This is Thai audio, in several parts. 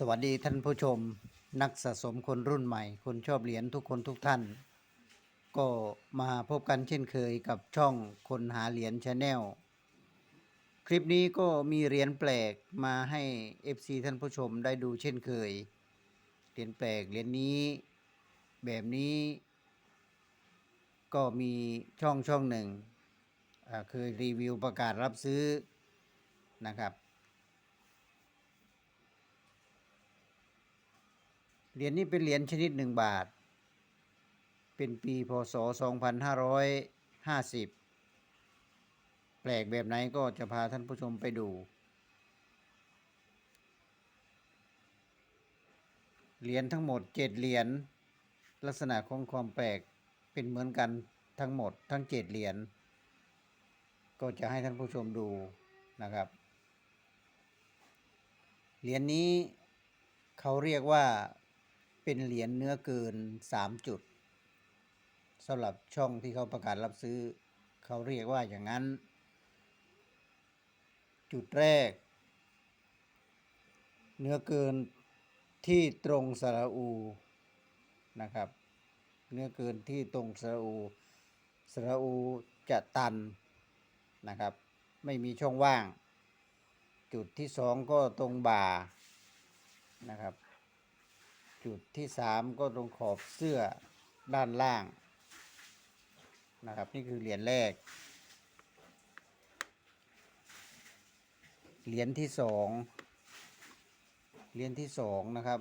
สวัสดีท่านผู้ชมนักสะสมคนรุ่นใหม่ คนชอบเหรียญทุกคนทุกท่าน ก็มาพบกันเช่นเคยกับช่องคนหาเหรียญชาแนลคลิปนี้ก็มีเหรียญแปลกมาให้ FC ท่านผู้ชมได้ดูเช่นเคยเหรียญแปลกเหรียญนี้แบบนี้ ก็มีช่องช่องหนึ่งเคยรีวิวประกาศรับซื้อนะครับ เหรียญนี้เป็นเหรียญชนิดหนึ่งบาท เป็นปีพศ 2550 แปลกแบบไหนก็จะพาท่านผู้ชมไปดู เหรียญทั้งหมด7เหรียญลักษณะของความแปลกเป็นเหมือนกันทั้งหมดทั้ง7เหรียญก็จะให้ท่านผู้ชมดูนะครับ เหรียญนี้เขาเรียกว่า เป็นเหรียญเนื้อเกิน 3 จุดสำหรับช่องที่เขาประกาศรับซื้อ เขาเรียกว่าอย่างนั้น จุดแรก เนื้อเกินที่ตรงสระอูนะครับ เนื้อเกินที่ตรงสระอูสระอูจะตันนะครับ ไม่มีช่องว่าง จุดที่สองก็ตรงบ่านะครับ จุดที่สามก็ตรงขอบเสื้อด้านล่างนะครับ นี่คือเหรียญแรก เหรียญที่สองเหรียญที่สองนะครับ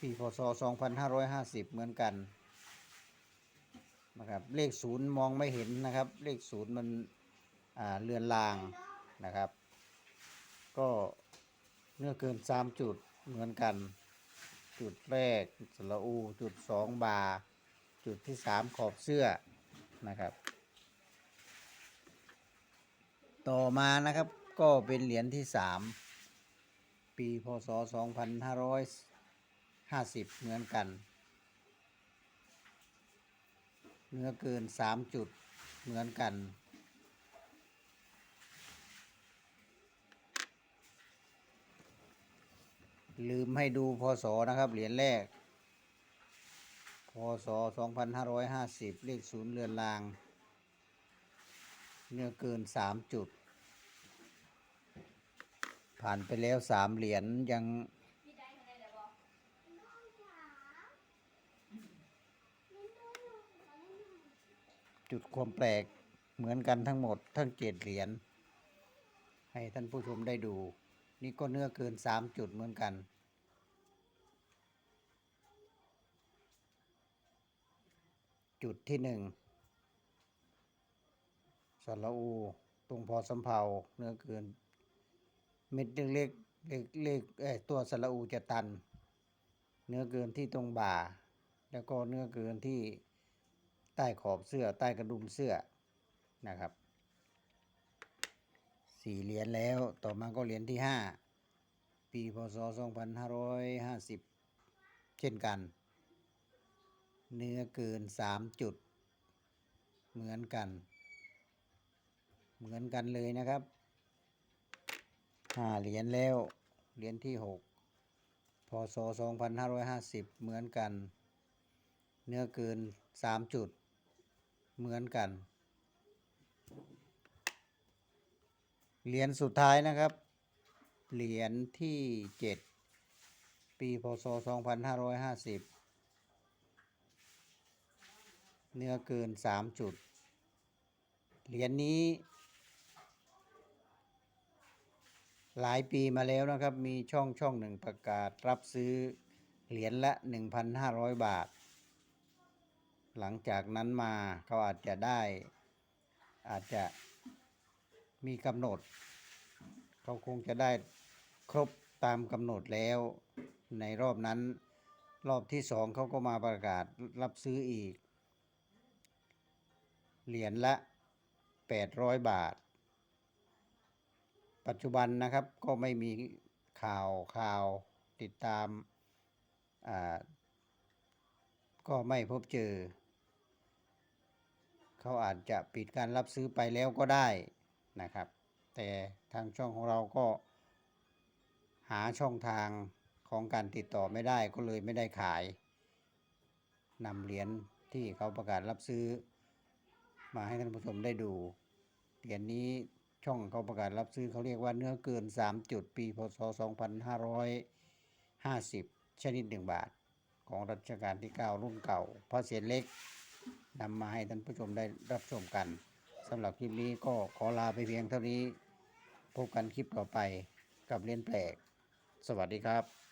ปีพศ 2550 เหมือนกันนะครับเลขศูนย์มองไม่เห็นนะครับ เลขศูนย์มันเลือนลางนะครับ ก็เนื้อเกิน 3 จุดเหมือนกัน จุดแรกสระอู จุดสองบา จุดที่สามขอบเสื้อนะครับ ต่อมานะครับก็เป็นเหรียญที่สามปีพศ 2550 เหมือนกันเนื้อเกิน 3 จุดเหมือนกัน ลืมให้ดูพศนะครับ เหรียญแรก พศ 2550 เลขศูนย์เรือนราง เนื้อเกิน 3 จุด ผ่านไปแล้ว 3 เหรียญยังจุดความแปลกเหมือนกันทั้งหมดทั้งเจ็ดเหรียญให้ท่านผู้ชมได้ดู นี่ก็เนื้อเกิน3จุดเหมือนกัน จุดที่หนึ่งสระอู ตรงพอสำเภาเนื้อเกิน เม็ดเล็กๆเล็กเล็กเอ้ตัวสระอูจะตัน เนื้อเกินที่ตรงบ่า แล้วก็เนื้อเกินที่ใต้ขอบเสื้อใต้กระดุมเสื้อนะครับ สี่เหรียญแล้ว ต่อมาก็เหรียญที่ห้าปีพศ2550เช่นกัน เนื้อเกินสามจุด เหมือนกัน เหมือนกันเลยนะครับห้าเหรียญแล้ว เหรียญที่หกพศ2550เหมือนกัน เนื้อเกินสามจุด เหมือนกัน เหรียญสุดท้ายนะครับ เหรียญที่เจ็ดปีพศ2550เนื้อเกิน3จุด เหรียญนนี้ หลายปีมาแล้วนะครับ มีช่องช่องหนึ่งประกาศรับซื้อเหรียญละ 1,500 บาท หลังจากนั้นมาเขาอาจจะได้อาจจะ มีกำหนด เขาคงจะได้ครบตามกำหนดแล้วในรอบนั้น รอบที่สองเขาก็มาประกาศรับซื้ออีก เหรียญละ 800 บาท ปัจจุบันนะครับก็ไม่มีข่าวข่าวติดตามก็ไม่พบเจอ เขาอาจจะปิดการรับซื้อไปแล้วก็ได้ นะครับ แต่ทางช่องของเราก็หาช่องทางของการติดต่อไม่ได้ก็เลยไม่ได้ขายนำเหรียญที่เขาประกาศรับซื้อ มาให้ท่านผู้ชมได้ดู เหรียญนี้ช่องเขาประกาศรับซื้อเขาเรียกว่าเนื้อเกิน 3 จุดปีพศ 2550 ชนิด 1 บาท ของรัชกาลที่ 9 รุ่นเก่าเพราะเสียนเล็กนำมาให้ท่านผู้ชมได้รับชมกันำหรับคลิปนี้ก็ขอลาไปเพียงเท่านี้ พบกันคลิปต่อไปกับเล่นแปลก สวัสดีครับ